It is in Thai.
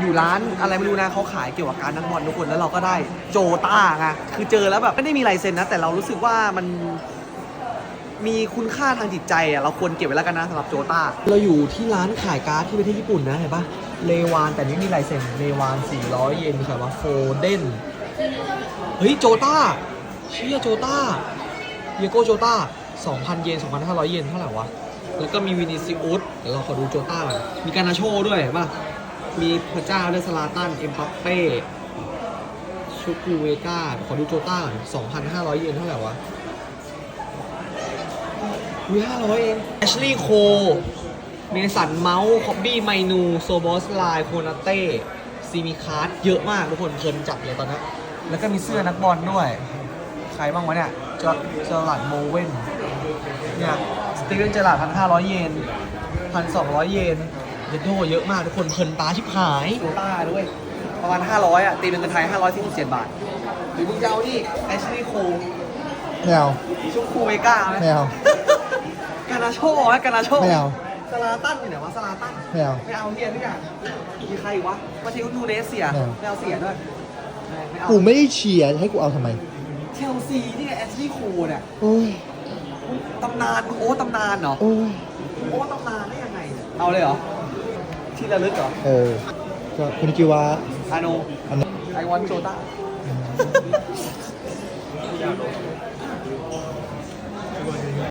อยู่ร้านอะไรไม่รู้นะเขาขายเกี่ยวกับการนักบอลทุกคนแล้วเราก็ได้โจต้าไงคือเจอแล้วแบบไม่ได้มีลายเซ็นนะ แต่เรารู้สึกว่ามันมีคุณค่าทางจิตใจอะเราควรเก็บไว้แล้วกันนะสำหรับโจต้า เราอยู่ที่ร้านขายการ์ดที่ประเทศญี่ปุ่นนะเห็นปะเลวานแต่ไม่มีลายเซ็นเลวาน 400 เยนค่ะว่าโฟเดนเฮ้ยโจต้าเชี่ยโจต้าเยโกโจต้า 2,000 เยน 2,500 เยนเท่าไหร่วะ แล้วก็มีวินิซิอุสเดี๋ยวเราขอดูโจต้าหน่อยมีการนาโชด้วยเห็นปะ มีพระเจ้าด้วยสลาตัน เอ็มบัปเป้ชูกูเวกาขอดูโจต้าก่อน2,500เยนเท่าไหร่วะอุ้ย500เองแอชลีย์โค เมสันเมาส์คอบบี้ไมนู โซบอสไลโคนาเต้ซีมีคาร์ดเยอะมากทุกคนเพลินจัดเลยตอนนี้แล้วก็มีเสื้อนักบอลด้วย ใครบ้างวะเนี่ยจอจอร์ลัดโมเว่นเนี่ย สตีเวนเจอร์ลัดพันห้าร้อยเยนพันสองร้อยเยน ดโดเยอะมากทุกคนเพลินตาชิบหายโตต้าด้วย ประมาณ 500 อะ ตีเป็นเงินไทย500ที่7บาท หรือมึงจะเอานี่แอชลีย์โคไม่เอาชุกคูเวก้าไหมไม่เอา กานาโชไหมกานาโชไม่เอาสลาตันอยู่ไหนวะสลาตัน ไม่เอา ไม่เอาเฮียทุกอย่างมีใครอีกวะมาเทลนูเนสเสียไม่เอา ไม่เอาเสียด้วยไม่เอากูไม่ได้เชียร์ให้กูเอาทำไมเชลซีนี่ไงแอชลีย์โคเนี่ยโอ้ยตำนานมึงโอ้ตำนานเหรอ โอ้ย โอ้ตำนานได้ยังไงเนี่ยเอาเลยเหรอ ที่ระลึกเหรอเออก็คุณคิดว่าอาโนอันนี้